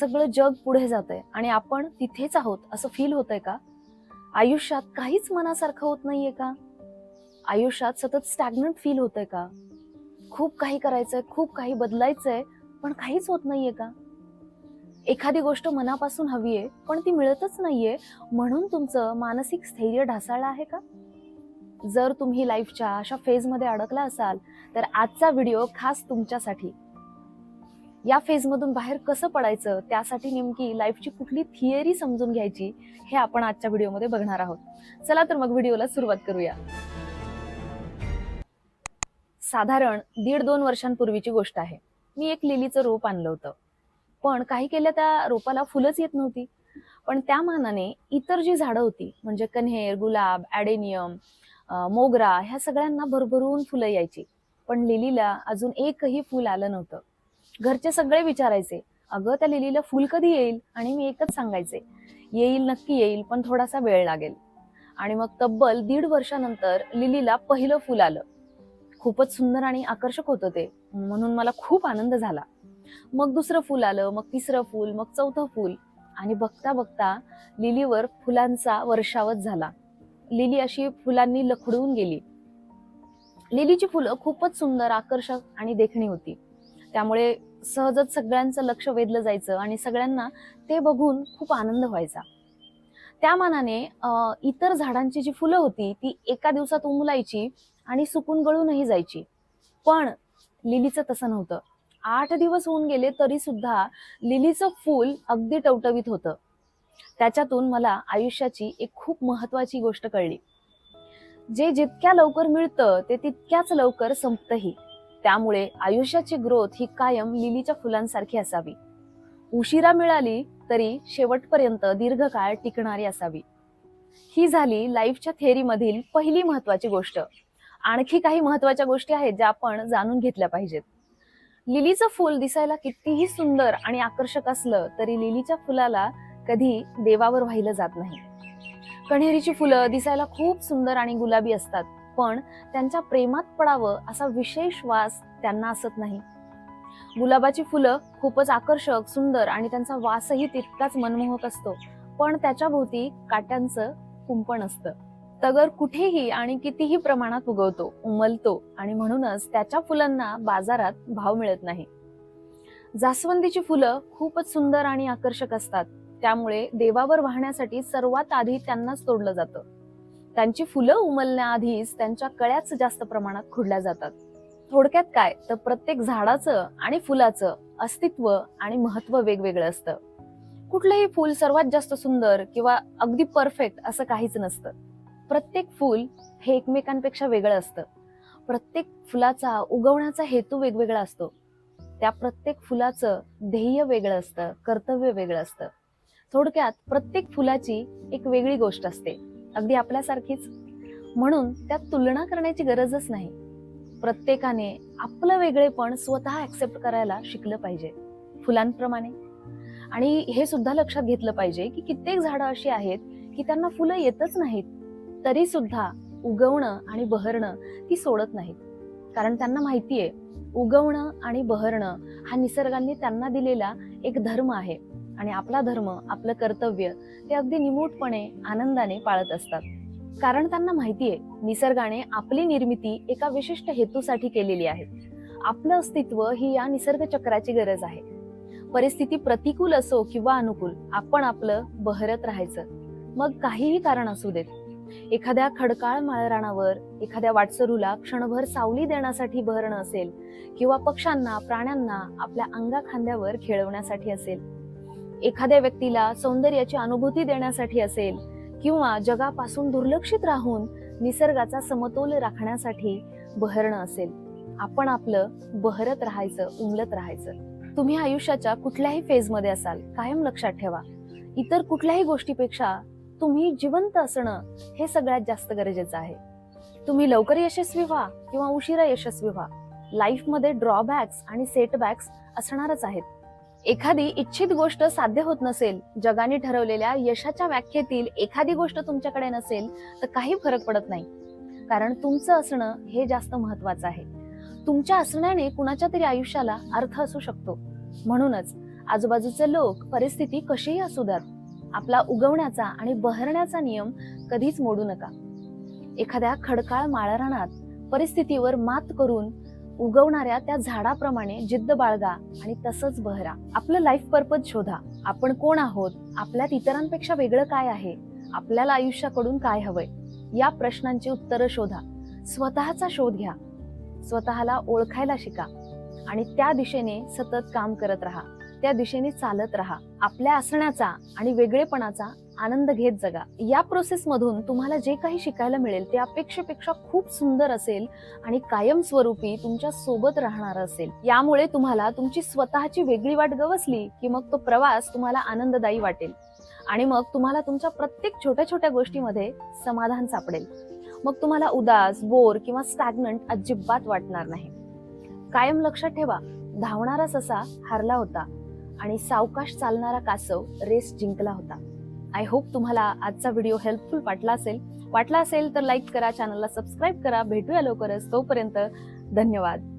सगळं जग पुढे जात आहे आणि आपण तिथेच आहोत असं फील होतंय का? आयुष्यात काहीच मनासारखं होत नाहीये का? आयुष्यात सतत स्टॅग्नंट फील होतंय का? खूप काही करायचंय खूप काही बदलायचंय पण काहीच होत नाहीये का? एखादी गोष्ट मनापासून हवी आहे पण ती मिळतच नाहीये म्हणून तुमचं मानसिक स्थैर्य ढासाळलं आहे का? जर तुम्ही लाईफच्या अशा फेजमध्ये अडकला असाल तर आजचा व्हिडिओ खास तुमच्यासाठी. या फेजमधून बाहेर कसं पडायचं? त्यासाठी नेमकी लाईफची कुठली थिअरी समजून घ्यायची हे आपण आजच्या व्हिडिओमध्ये बघणार आहोत. चला तर मग व्हिडिओला सुरुवात करूया. साधारण दीड दोन वर्षांपूर्वीची गोष्ट आहे. मी एक लिलीचं रोप आणलं होतं. पण काही केल्या त्या रोपाला फुलंच येत नव्हती. पण त्या मानाने इतर जी झाडं होती म्हणजे कन्हेर गुलाब ॲडेनियम मोगरा ह्या सगळ्यांना भरभरून फुलं यायची. पण लिलीला अजून एकही फुल आलं नव्हतं. घरचे सगळे विचारायचे अगं त्या लिलीला फुल कधी येईल? आणि मी एकच सांगायचे येईल नक्की येईल पण थोडासा वेळ लागेल. आणि मग तब्बल दीड वर्षानंतर लिलीला पहिलं फुल आलं. खूपच सुंदर आणि आकर्षक होतं ते म्हणून मला खूप आनंद झाला. मग दुसरं फुल आलं मग तिसरं फुल मग चौथं फुल. आणि बघता बघता लिलीवर फुलांचा वर्षावत झाला. लिली अशी फुलांनी लखडून गेली. लिलीची फुलं खूपच सुंदर आकर्षक आणि देखणी होती. त्यामुळे सहजच सगळ्यांचं लक्ष वेधलं जायचं आणि सगळ्यांना ते बघून खूप आनंद व्हायचा. त्या मानाने इतर झाडांची जी फुलं होती ती एका दिवसात उमलायची आणि सुकून गळूनही जायची. पण लिलीचं तसं नव्हतं. आठ दिवस होऊन गेले तरी सुद्धा लिलीचं फूल अगदी टवटवीत होतं. त्याच्यातून मला आयुष्याची एक खूप महत्वाची गोष्ट कळली. जे जितक्या लवकर मिळतं ते तितक्याच लवकर संपतही. त्यामुळे आयुष्याची ग्रोथ ही कायम लिलीच्या फुलांसारखी असावी. उशिरा मिळाली तरी शेवटपर्यंत दीर्घकाळ टिकणारी असावी. ही झाली लाईफच्या थेअरीमधील पहिली महत्वाची गोष्ट. आणखी काही महत्त्वाच्या गोष्टी आहेत ज्या आपण जाणून घेतल्या पाहिजेत. लिलीचं फूल दिसायला कितीही सुंदर आणि आकर्षक असलं तरी लिलीच्या फुलाला कधी देवावर वाहिलं जात नाही. कण्हेरीची फुलं दिसायला खूप सुंदर आणि गुलाबी असतात. पण त्यांच्या प्रेमात पडावं असा विशेष वास त्यांना असत नाही. गुलाबाची फुलं खूपच आकर्षक सुंदर आणि त्यांचा वासही तितकाच मनमोहक असतो. पण त्याच्या भोवती काट्यांचं कुंपण असतं. तगर कुठेही आणि कितीही प्रमाणात उगवतो उमलतो आणि म्हणूनच त्याच्या फुलांना बाजारात भाव मिळत नाही. जास्वंदीची फुलं खूपच सुंदर आणि आकर्षक असतात. त्यामुळे देवावर वाहण्यासाठी सर्वात आधी त्यांनाच तोडलं जातं. त्यांची फुलं उमलण्याआधीच त्यांच्या कळ्याच जास्त प्रमाणात खुडल्या जातात. थोडक्यात काय? तर प्रत्येक झाडाचं आणि फुलाचं अस्तित्व आणि महत्त्व वेगवेगळं असतं. कुठलंही फूल सर्वात जास्त सुंदर किंवा अगदी परफेक्ट असं काहीच नसतं. प्रत्येक फूल हे एकमेकांपेक्षा वेगळं असतं. प्रत्येक फुलाचा उगवण्याचा हेतू वेगवेगळा असतो. त्या प्रत्येक फुलाचं ध्येय वेगळं असतं कर्तव्य वेगळं असतं. थोडक्यात प्रत्येक फुलाची एक वेगळी गोष्ट असते. अगदी आपल्यासारखीच. म्हणून त्यात तुलना करण्याची गरजच नाही. प्रत्येकाने आपलं वेगळेपण स्वतः ॲक्सेप्ट करायला शिकलं पाहिजे फुलांप्रमाणे. आणि हे सुद्धा लक्षात घेतलं पाहिजे की कित्येक झाडं अशी आहेत की त्यांना फुलं येतच नाहीत. तरी सुद्धा उगवणं आणि बहरणं ती सोडत नाहीत. कारण त्यांना माहितीये उगवणं आणि बहरणं हा निसर्गाने त्यांना दिलेला एक धर्म आहे. आणि आपला धर्म आपलं कर्तव्य ते अगदी निमूटपणे आनंदाने पाळत असतात. कारण त्यांना माहितीये निसर्गाने आपली निर्मिती एका विशिष्ट हेतूसाठी केलेली आहे. आपलं अस्तित्व ही या निसर्ग चक्राची गरज आहे. परिस्थिती प्रतिकूल असो किंवा अनुकूल आपण आपलं बहरत राहायचं. मग काहीही कारण असू देत. एखाद्या खडकाळ माळरानावर एखाद्या वाटसरूला क्षणभर सावली देण्यासाठी बहरणं असेल किंवा पक्ष्यांना प्राण्यांना आपल्या अंगा खांद्यावर खेळवण्यासाठी असेल एखाद्या व्यक्तीला सौंदर्याची अनुभूती देण्यासाठी असेल किंवा जगापासून दुर्लक्षित राहून निसर्गाचा समतोल राखण्यासाठी बहरणं असेल आपण आपलं बहरत राहायचं उमलत राहायचं. तुम्ही आयुष्याच्या कुठल्याही फेजमध्ये असाल कायम लक्षात ठेवा. इतर कुठल्याही गोष्टीपेक्षा तुम्ही जिवंत असणं हे सगळ्यात जास्त गरजेचं आहे. तुम्ही लवकर यशस्वी व्हा किंवा उशिरा यशस्वी व्हा. लाईफमध्ये ड्रॉबॅक्स आणि सेटबॅक्स असणारच आहेत. एखादी इच्छित गोष्ट साध्य होत नसेल जगाने ठरवलेल्या यशाच्या व्याख्येतील एखादी गोष्ट तुमच्याकडे नसेल तर काही फरक पडत नाही. कारण तुमचं असणं हे जास्त महत्वाचं आहे. तुमच्या असण्याने कुणाच्या तरी आयुष्याला अर्थ असू शकतो. म्हणूनच आजूबाजूचे लोक परिस्थिती कशीही असू द्यात आपला उगवण्याचा आणि बहरण्याचा नियम कधीच मोडू नका. एखाद्या खडकाळ माळरानात परिस्थितीवर मात करून उगवणाऱ्या त्या झाडाप्रमाणे जिद्द बाळगा आणि तसंच बहरा. आपलं लाईफ पर्पज शोधा. आपण कोण आहोत? आपल्यात इतरांपेक्षा वेगळं काय आहे? आपल्याला आयुष्याकडून काय हवंय? या प्रश्नांची उत्तरं शोधा. स्वतःचा शोध घ्या. स्वतःला ओळखायला शिका. आणि त्या दिशेने सतत काम करत राहा. त्या दिशेने चालत राहा. आपल्या असण्याचा आणि वेगळेपणाचा आनंद घेत जगा. या प्रोसेसमधून तुम्हाला जे काही शिकायला मिळेल ते अपेक्षेपेक्षा खूप सुंदर असेल आणि कायमस्वरूपी तुमच्यासोबत राहणार असेल. यामुळे तुम्हाला तुमची स्वतःची वेगळी वाट गवसली की मग तो प्रवास तुम्हाला आनंददायी वाटेल. आणि मग तुम्हाला तुमच्या प्रत्येक छोट्या छोट्या गोष्टीमध्ये समाधान सापडेल. मग तुम्हाला उदास बोर किंवा स्टॅग्नंट अजिबात वाटणार नाही. कायम लक्षात ठेवा धावणारा ससा हारला होता आणि सावकाश चालणारा कासव रेस जिंकला होता. आय होप तुम्हाला आजचा व्हिडिओ हेल्पफुल वाटला असेल. वाटला असेल तर लाईक करा चॅनलला सबस्क्राईब करा. भेटूया लवकरच. तोपर्यंत धन्यवाद.